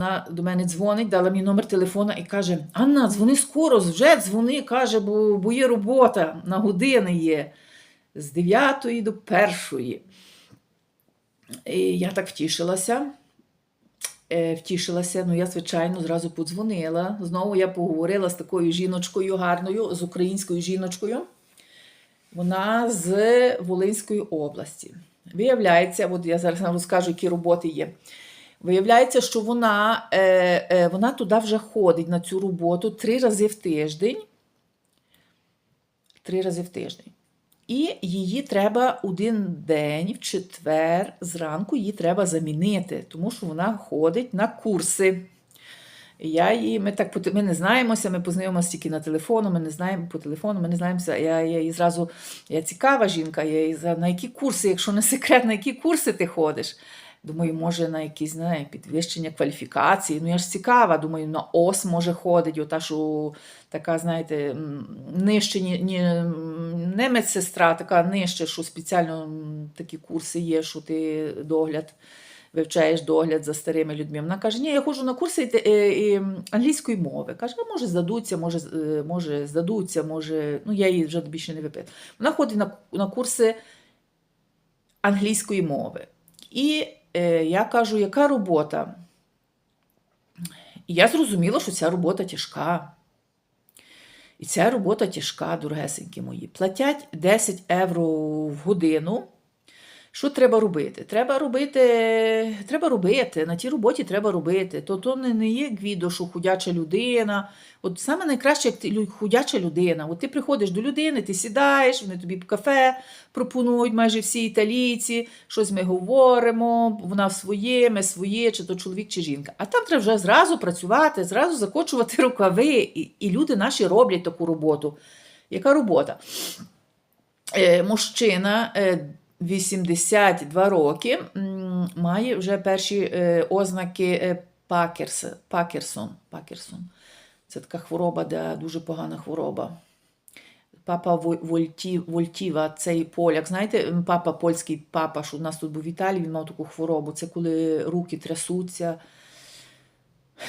Вона до мене дзвонить, дала мені номер телефона і каже: Анна, дзвони скоро, вже дзвони, каже, бо, бо є робота, на години є з 9 до 1. І я так втішилася. Е, Втішилася, ну я, звичайно, зразу подзвонила. Знову я поговорила з такою жіночкою гарною, з українською жіночкою. Вона з Волинської області. Виявляється, от я зараз вам розкажу, які роботи є. Виявляється, що вона, е, е, вона туди вже ходить на цю роботу три рази в тиждень. Три рази в тиждень. І її треба один день, в четвер, зранку її треба замінити, тому що вона ходить на курси. Я її, ми так ми не знаємося, ми познайомилися тільки на телефону, ми не знаємо по телефону, ми не знаємося. Я, я її зразу, я цікава жінка, я її на які курси, якщо не секрет, на які курси ти ходиш. Думаю, може на якісь знає, підвищення кваліфікації. Ну я ж цікава, думаю, на ОС може ходить, ота що така, знаєте, нижче, ні, ні, не медсестра, така нижче, що спеціально такі курси є, що ти догляд вивчаєш догляд за старими людьми. Вона каже, ні, я ходжу на курси і, е, і, англійської мови. Каже, а може здадуться, може, е, може здадуться, може. Ну, я її вже більше не випитую. Вона ходить на, на курси англійської мови. І я кажу, яка робота? І я зрозуміла, що ця робота тяжка. І ця робота тяжка, дорогесенькі мої. Платять 10 євро в годину. Що треба робити? Треба робити, треба робити. На тій роботі треба робити. То то не, не є гвідо, що худяча людина. От саме найкраще, як ти худяча людина. От ти приходиш до людини, ти сідаєш, вони тобі кафе пропонують майже всі італійці, щось ми говоримо, вона своє, ми своє, чи то чоловік, чи жінка. А там треба вже зразу працювати, зразу закочувати рукави. І, і люди наші роблять таку роботу. Яка робота? Е, мужчина. Е, 82 роки має вже перші е, ознаки е, Пакерс, Пакерсон. Пакерсон. Це така хвороба, де дуже погана хвороба. Папа Вольті, Вольтіва, цей поляк. Знаєте, папа польський папа, що у нас тут був в Італії, він мав таку хворобу. Це коли руки трясуться.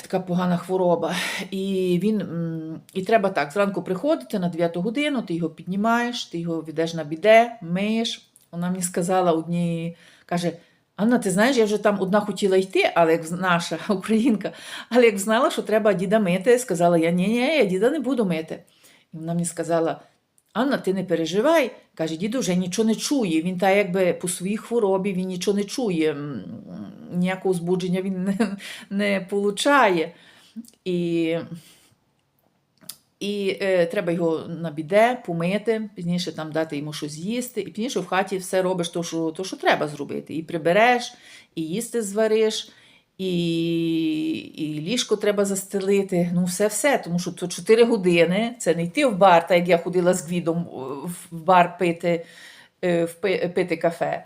Така погана хвороба. І він і треба так: зранку приходити на 9 годину, ти його піднімаєш, ти його відеш на біде, миєш. Вона мені сказала одній, каже: Анна, ти знаєш, я вже там одна хотіла йти, але як наша українка, але як знала, що треба діда мити, сказала я: ні, ні, я діда не буду мити. І вона мені сказала: Анна, ти не переживай. Каже, діду вже нічого не чує. Він так якби по своїй хворобі він нічого не чує, ніякого збудження він не, не получає. І, і е, треба його на біде помити, пізніше там дати йому щось їсти, і пізніше в хаті все робиш то, що, то, що треба зробити. І прибереш, і їсти звариш, і, і ліжко треба застелити. Ну, все-все, тому що то 4 години це не йти в бар, так як я ходила з гвідом е, в бар пити, е, в пити кафе.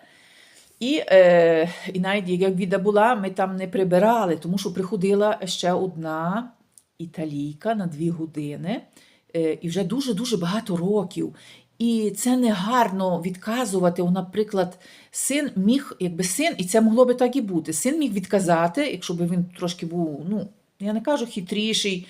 І, е, і навіть як віда була, ми там не прибирали, тому що приходила ще одна італійка на дві години, е, і вже дуже-дуже багато років. І це не гарно відказувати. Наприклад, син міг, якби син, і це могло би так і бути. Син міг відказати, якщо б він трошки був, ну, я не кажу хитріший,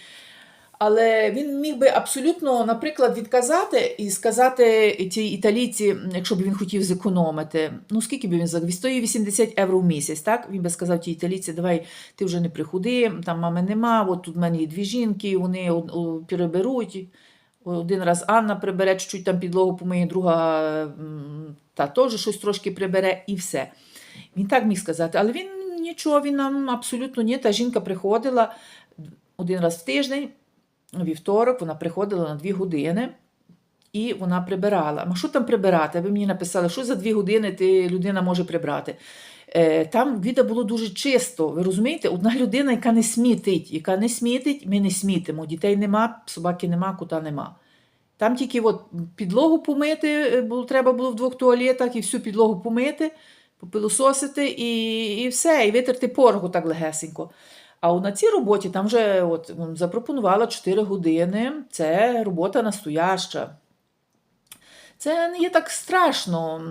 але він міг би абсолютно, наприклад, відказати і сказати тій італійці, якщо б він хотів зекономити, ну скільки б він за 180 євро в місяць, так? Він би сказав тій італійці, давай ти вже не приходи, там мами нема, от тут в мене є дві жінки, вони переберуть. Один раз Анна прибере, чуть-чуть там підлогу помиє, друга та теж щось трошки прибере, і все. Він так міг сказати, але він нічого, він нам абсолютно ні. Та жінка приходила один раз в тиждень, вівторок, вона приходила на дві години. І вона прибирала. А що там прибирати? Ви мені написали, що за дві години ти, людина може прибрати. Е, там віда було дуже чисто. Ви розумієте? Одна людина, яка не смітить, яка не смітить, ми не смітимо. Дітей нема, собаки нема, кота нема. Там тільки от підлогу помити, е, було, треба було в двох туалетах і всю підлогу помити, попилососити і, і все, і витерти пороху так легесенько. А на цій роботі там вже от, запропонувала 4 години. Це робота настояща. Це не є так страшно.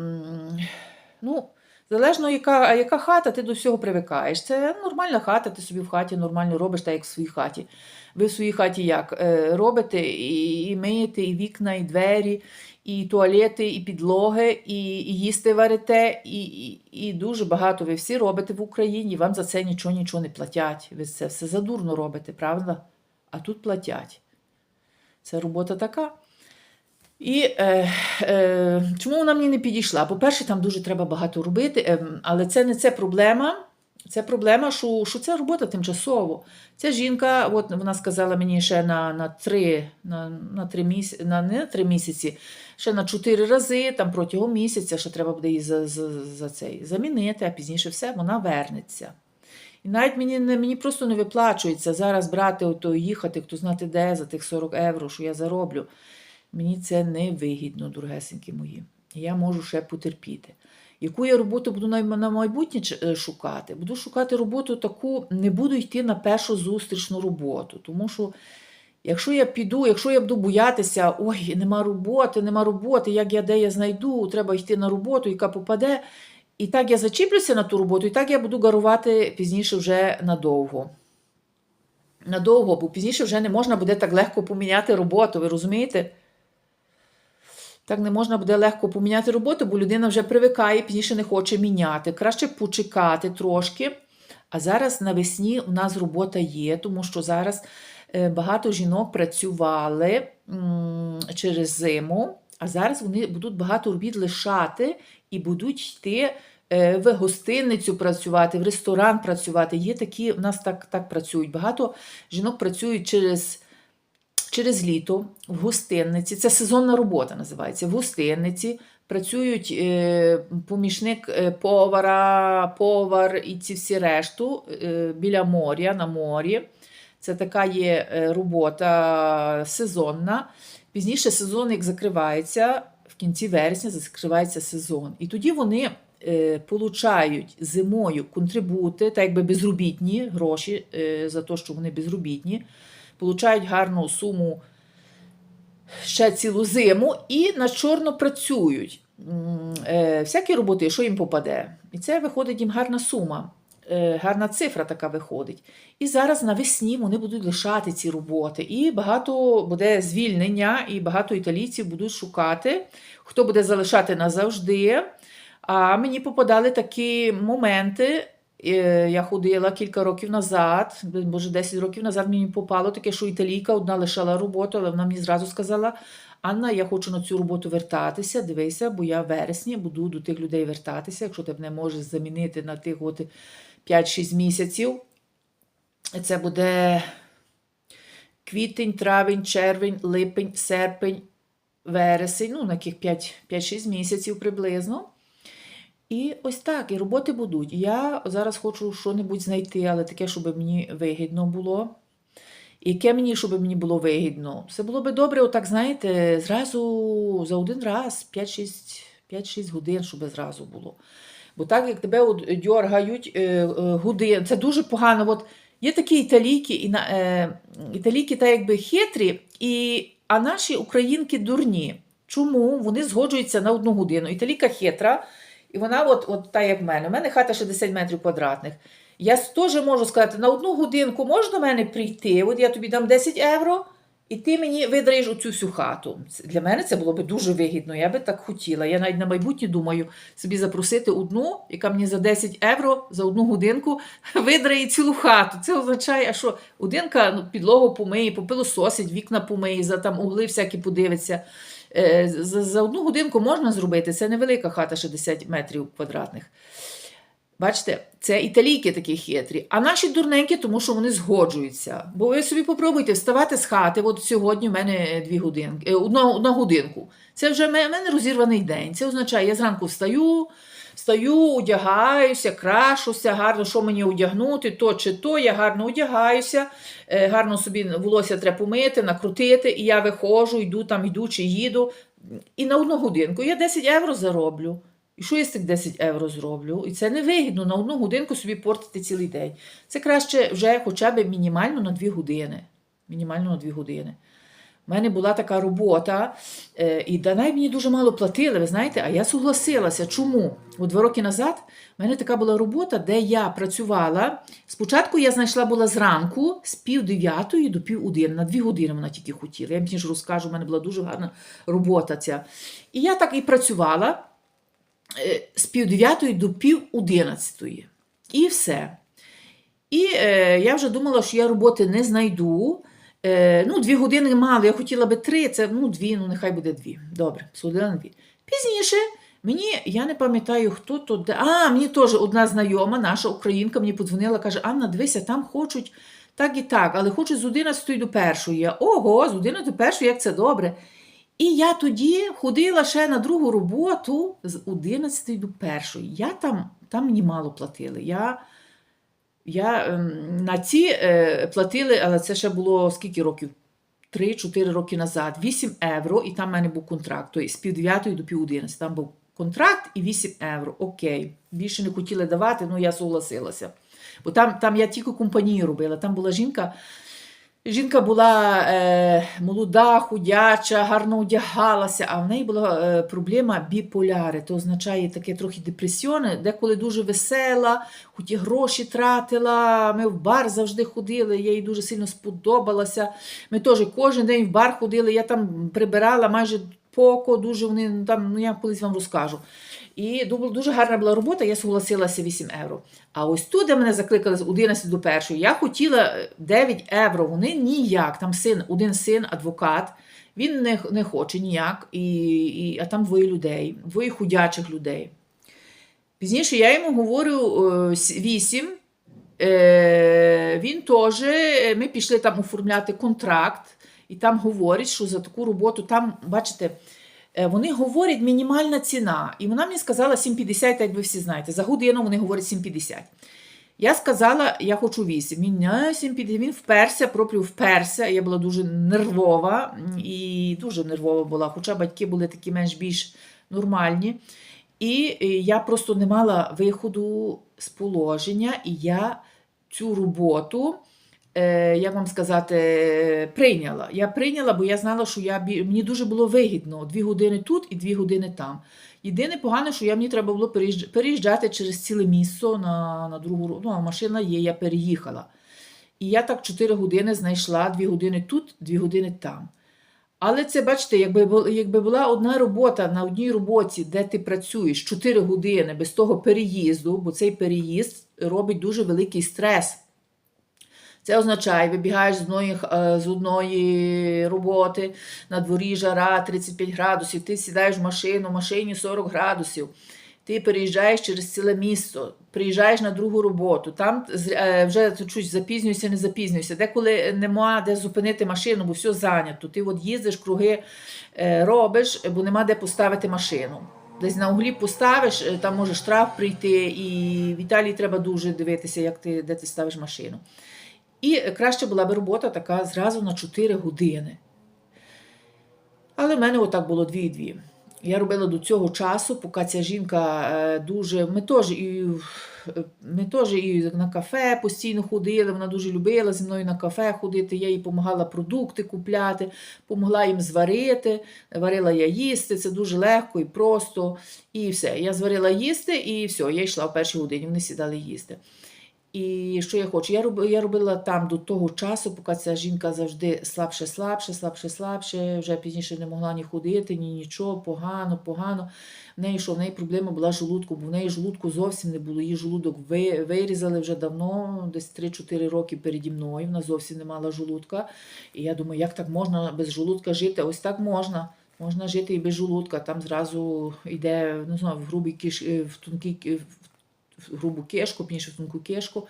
Ну, Залежно, яка, яка хата, ти до всього привикаєш. Це нормальна хата, ти собі в хаті нормально робиш, так як в своїй хаті. Ви в своїй хаті як? Е, Робите і, миєте, і вікна, і двері, і туалети, і підлоги, і, і їсти варите, і, і, і дуже багато ви всі робите в Україні. Вам за це нічого нічого не платять. Ви це все задурно робите, правда? А тут платять. Це робота така. І е, е, чому вона мені не підійшла? По-перше, там дуже треба багато робити, е, але це не це проблема. Це проблема, що, що це робота тимчасово. Ця жінка, от вона сказала мені ще на, на три, на, на три місяці, на не на три місяці, ще на чотири рази, там протягом місяця, ще треба буде її за, за, за цей замінити, а пізніше все, вона вернеться. І навіть мені, мені просто не виплачується зараз брати ото, їхати, хто знати де, за тих 40 євро, що я зароблю. Мені це не вигідно, дорогесенькі мої. Я можу ще потерпіти. Яку я роботу буду на майбутнє е, шукати? Буду шукати роботу таку, не буду йти на першу зустрічну роботу. Тому що, якщо я піду, якщо я буду боятися, ой, нема роботи, нема роботи, як я де я знайду, треба йти на роботу, яка попаде. І так я зачіплюся на ту роботу, і так я буду гарувати пізніше вже надовго. Надовго, бо пізніше вже не можна буде так легко поміняти роботу, ви розумієте? Так не можна буде легко поміняти роботу, бо людина вже привикає, пізніше не хоче міняти. Краще почекати трошки. А зараз навесні у нас робота є, тому що зараз е, багато жінок працювали через зиму, а зараз вони будуть багато робіт лишати і будуть йти е, в гостиницю працювати, в ресторан працювати. Є такі, в нас так, так працюють. Багато жінок працюють через через літо в гостинниці. Це сезонна робота називається. В гостинниці працюють е, помічник е, повара, повар і ці всі решту е, біля моря, на морі. Це така є робота сезонна. Пізніше сезон, як закривається, в кінці вересня закривається сезон. І тоді вони получають зимою контрибути, так якби безробітні гроші за те, що вони безробітні получають гарну суму ще цілу зиму і на чорно працюють. Е, Всякі роботи, що їм попаде. І це виходить їм гарна сума, е, гарна цифра така виходить. І зараз навесні вони будуть лишати ці роботи. І багато буде звільнення, і багато італійців будуть шукати, хто буде залишати назавжди. А мені попадали такі моменти. Е, Я ходила кілька років назад, може 10 років назад мені попало таке, що італійка одна лишала роботу, але вона мені зразу сказала: Анна, я хочу на цю роботу вертатися. Дивися, бо я в вересні буду до тих людей вертатися, якщо ти мене можеш замінити на тих от 5-6 місяців. Це буде квітень, травень, червень, липень, серпень, вересень, ну, на яких 5-6 місяців приблизно. І ось так, і роботи будуть. Я зараз хочу що-небудь знайти, але таке, щоб мені вигідно було. І яке мені, щоб мені було вигідно? Все було би добре, отак, знаєте, зразу за один раз 5-6 5-6 годин, щоб зразу було. Бо так, як тебе дьоргають е, е, годин, це дуже погано. От є такі італійки, і е, італійки так якби хитрі, і, а наші українки дурні. Чому вони згоджуються на одну годину? Італійка хитра. І вона, от, от та як в мене, у мене хата 60 метрів квадратних. Я теж можу сказати, на одну годинку до мене прийти, от я тобі дам 10 євро, і ти мені видраєш оцю всю хату. Для мене це було б дуже вигідно, я би так хотіла. Я навіть на майбутнє думаю собі запросити одну, яка мені за 10 євро за одну годинку видрає цілу хату. Це означає, що одинка ну, підлогу помиє, попилососить, вікна помиє, за там угли всякі подивиться. Е, За, одну годинку можна зробити. Це невелика хата 60 метрів квадратних. Бачите, це італійки такі хитрі, а наші дурненькі, тому що вони згоджуються. Бо ви собі попробуйте вставати з хати. От сьогодні в мене дві годинки, е, одна, одна годинку. Це вже в мене розірваний день. Це означає, я зранку встаю, встаю, одягаюся, крашуся, гарно, що мені одягнути, то чи то, я гарно одягаюся, е, гарно собі волосся треба помити, накрутити, і я виходжу, йду там, йду чи їду. І на одну годинку я 10 євро зароблю. І що я з тих 10 євро зроблю? І це не вигідно на одну годинку собі портити цілий день. Це краще вже хоча б мінімально на 2 години. Мінімально на 2 години. У мене була така робота, е, і Данай мені дуже мало платили, ви знаєте, а я согласилася. Чому? От два роки назад в мене така була робота, де я працювала. Спочатку я знайшла була зранку з пів дев'ятої до пів один. На дві години вона тільки хотіла. Я вам пізніше розкажу, в мене була дуже гарна робота ця. І я так і працювала е, з пів дев'ятої до пів одинадцятої. І все. І е, я вже думала, що я роботи не знайду. Е, ну, дві години мало, я хотіла би три, це ну, дві, ну нехай буде дві. Добре, судила на дві. Пізніше мені, я не пам'ятаю, хто то де. А, мені теж одна знайома, наша українка, мені подзвонила, каже: Анна, дивися, там хочуть так і так, але хочуть з 11 до першої. Я, Ого, з 11 до першої, як це добре. І я тоді ходила ще на другу роботу з 11 до першої. Я там, там мені мало платили. Я я ем, на ці е, платили, але це ще було скільки років? 3-4 роки назад, 8 євро, і там в мене був контракт. Тобто з пів 9 до пів 11. Там був контракт і 8 євро. Окей. Більше не хотіли давати, ну я согласилася. Бо там, там я тільки компанію робила. Там була жінка. Жінка була е, молода, худяча, гарно одягалася, а в неї була е, проблема біполяри. То означає таке трохи депресіоне, деколи дуже весела, хоч і гроші тратила. Ми в бар завжди ходили, я їй дуже сильно сподобалася. Ми теж кожен день в бар ходили, я там прибирала майже поко, дуже вони ну, там, ну я колись вам розкажу. І дуже гарна була робота, я согласилася 8 євро. А ось тут, де мене закликали з 11 до 1, я хотіла е, 9 євро. Вони ніяк. Там син, один син, адвокат, він не, не хоче ніяк, і, і, а там двоє людей, двоє худячих людей. Пізніше я йому говорю е, 8. Е, він теж, е, ми пішли там оформляти контракт, і там говорять, що за таку роботу, там, бачите, Е, Вони говорять мінімальна ціна. І вона мені сказала 7,50, як ви всі знаєте. За годину вони говорять 7,50. Я сказала, я хочу 8. Він не 7,50. Він вперся, проплю вперся. Я була дуже нервова і дуже нервова була, хоча батьки були такі менш-більш нормальні. І е, я просто не мала виходу з положення, і я цю роботу е, як вам сказати, прийняла. Я прийняла, бо я знала, що я мені дуже було вигідно дві години тут і дві години там. Єдине погане, що я мені треба було переїжджати, через ціле місто на, на другу ру- ну, а машина є, я переїхала. І я так 4 години знайшла, 2 години тут, 2 години там. Але це, бачите, якби, якби була одна робота на одній роботі, де ти працюєш 4 години без того переїзду, бо цей переїзд робить дуже великий стрес. Це означає, вибігаєш з одної, е, з одної роботи, на дворі жара 35 градусів, ти сідаєш в машину, в машині 40 градусів, ти переїжджаєш через ціле місто, приїжджаєш на другу роботу, там е, вже чуть запізнюєшся, не запізнюєшся, деколи нема де зупинити машину, бо все зайнято. Ти от їздиш, круги е, робиш, бо нема де поставити машину. Десь на углі поставиш, там може штраф прийти, і в Італії треба дуже дивитися, як ти, де ти ставиш машину. І краще була б робота така зразу на 4 години. Але в мене отак було дві-дві. Я робила до цього часу, поки ця жінка е, дуже. Ми теж і, ми теж і на кафе постійно ходили, вона дуже любила зі мною на кафе ходити. Я їй допомагала продукти купляти, допомогла їм зварити, варила я їсти, це дуже легко і просто. І все. Я зварила їсти, і все, я йшла в першій годині, вони сідали їсти. І що я хочу? Я робила, я робила там до того часу, поки ця жінка завжди слабше, слабше, слабше, слабше, вже пізніше не могла ні ходити, ні нічого, погано, погано. В неї що в неї проблема була з желудком, бо в неї желудку зовсім не було. Її желудок ви- вирізали вже давно, десь 3-4 роки переді мною. Вона зовсім не мала желудка. І я думаю, як так можна без желудка жити? Ось так можна. Можна жити і без желудка. Там зразу йде не знаю, в грубий киш, в тонкий ки- в грубу кишку, пізніше в тонку кишку.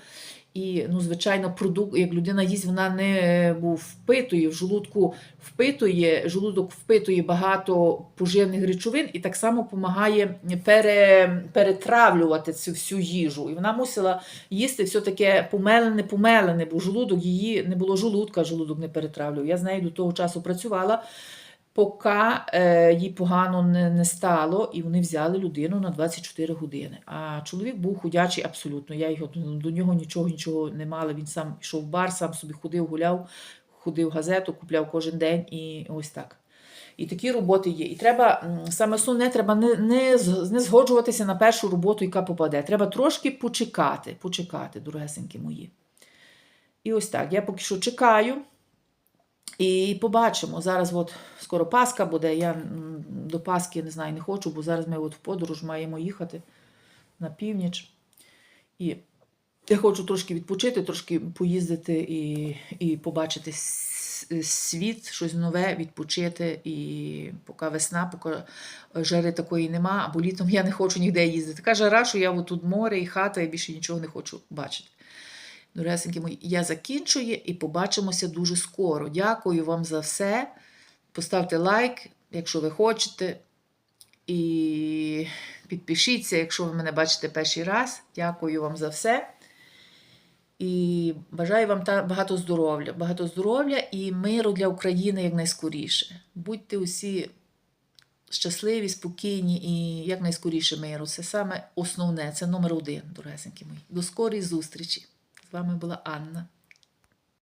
І, ну, звичайно, продукт, як людина їсть, вона не був впитує в желудку, впитує, желудок впитує багато поживних речовин і так само допомагає пере, перетравлювати цю всю їжу. І вона мусила їсти все таке помелене, помелене, бо желудок її не було желудка, желудок не перетравлював. Я з нею до того часу працювала поки е, їй погано не, стало, і вони взяли людину на 24 години. А чоловік був худячий абсолютно. Я його до нього нічого, нічого не мала. Він сам йшов в бар, сам собі ходив, гуляв. ходив газету, купляв кожен день і ось так. І такі роботи є. І треба, саме основне, треба не, не, не згоджуватися на першу роботу, яка попаде. Треба трошки почекати, почекати, дорогесенькі мої. І ось так. Я поки що чекаю. І побачимо. Зараз от скоро Пасха буде. Я до Пасхи не знаю, не хочу, бо зараз ми от в подорож маємо їхати на північ. І я хочу трошки відпочити, трошки поїздити і, і побачити світ, щось нове, відпочити. І поки весна, поки жари такої нема, або літом я не хочу ніде їздити. Така жара, що я от тут море і хата, і більше нічого не хочу бачити. Дорогесенькі мої, я закінчую і побачимося дуже скоро. Дякую вам за все. Поставте лайк, якщо ви хочете. І підпишіться, якщо ви мене бачите перший раз. Дякую вам за все. І бажаю вам багато здоров'я, багато здоров'я і миру для України якнайскоріше. Будьте усі щасливі, спокійні і якнайскоріше миру. Це саме основне, це номер один, дорогесенькі мої. До скорої зустрічі. Вами була Анна.